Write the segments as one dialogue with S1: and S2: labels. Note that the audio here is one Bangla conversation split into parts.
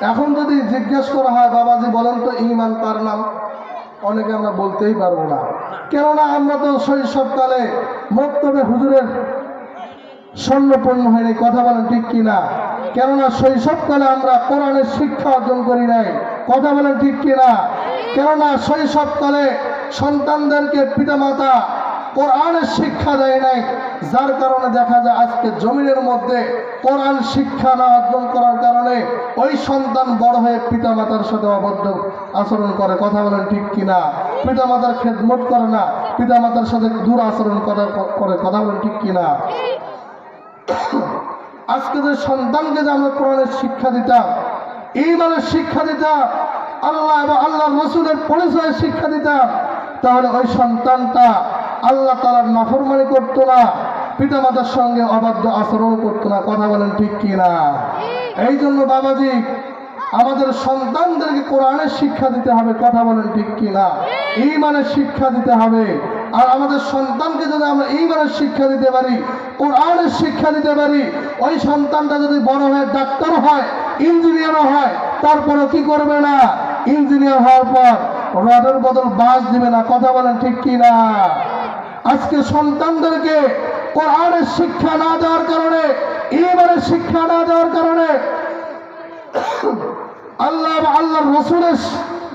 S1: এখন যদি জিজ্ঞেস করা হয়, বাবাজি বলেন তো, ইমান কার নাম? অনেকে আমরা বলতেই পারব না। কেননা আমরা তো শৈশবকালে মক্তবে হুজুরের স্বর্ণপূর্ণ হয়নি, কথা বলেন ঠিক কিনা? কেননা শৈশবকালে আমরা কোরআনের শিক্ষা অর্জন করি নাই, কথা বলেন ঠিক কিনা? কেননা শৈশবকালে সন্তানদেরকে পিতামাতা কোরআনের শিক্ষা দেয় নাই। যার কারণে দেখা যায় আজকে জমিনের মধ্যে কোরআন শিক্ষা না অর্জন করার কারণে ওই সন্তান বড় হয়ে পিতামাতার সাথে অবদ্ধ আচরণ করে। কথা বলেন ঠিক কিনা? পিতামাতার খেদমত করে না? পিতামাতার সাথে দূর আচরণ করে কথা বলেন ঠিক কিনা? আজকে যে সন্তানকে যে আমরা কোরআনের শিক্ষা দিতাম ইমানের শিক্ষা দিতাম, আল্লাহ এবং আল্লাহ রসুলের পরিচয়ের শিক্ষা দিতাম, তাহলে ওই সন্তানটা আল্লাহ তালার নাফরমানি করতো না পিতামাতার সঙ্গে অবাধ্য আচরণ করতো না কথা বলেন ঠিক কি না এই জন্য বাবাজি আমাদের সন্তানদেরকে কোরআনের শিক্ষা দিতে হবে কথা বলেন ঠিক কি না ইমানের শিক্ষা দিতে হবে। আর আমাদের সন্তানকে যদি আমরা এই ইমানের শিক্ষা দিতে পারি কোরআনের শিক্ষা দিতে পারি ওই সন্তানটা যদি বড় হয়ে ডাক্তার হয় ইঞ্জিনিয়ারও হয় তারপরে কি করবে না? ইঞ্জিনিয়ার হওয়ার পর রডের বদল বাস দিবে না, কথা বলেন ঠিক কি না আজকে সন্তানদেরকে কোরআনের শিক্ষা না দেওয়ার কারণে, ইমানের শিক্ষা না দেওয়ার কারণে আল্লাহ বা আল্লাহর রসুলের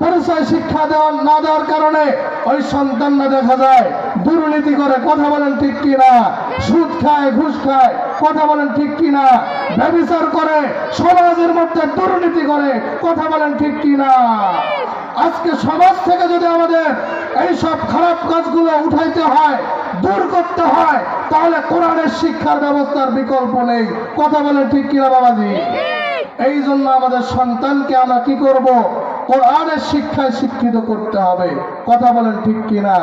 S1: পরিচয় শিক্ষা দেওয়া না দেওয়ার কারণে ওই সন্তানরা দেখা যায় দুর্নীতি করে, কথা বলেন ঠিক কিনা? সুদ খায়, ঘুষ খায়, কথা বলেন ঠিক কিনা? ব্যবচার করে, সমাজের মধ্যে দুর্নীতি করে, কথা বলেন ঠিক কিনা? আজকে সমাজ থেকে যদি আমাদের এই সব খারাপ কাজগুলো উঠাইতে হয়, দূর করতে হয়, তাহলে কোরআনের শিক্ষার ব্যবস্থার বিকল্প নেই। কথা বলে ঠিক কিনা, বাবাজি? এই জন্য আমাদের সন্তানকে আমরা কি করব? কোরআনের শিক্ষায় শিক্ষিত করতে হবে। কথা বলেন ঠিক কিনা?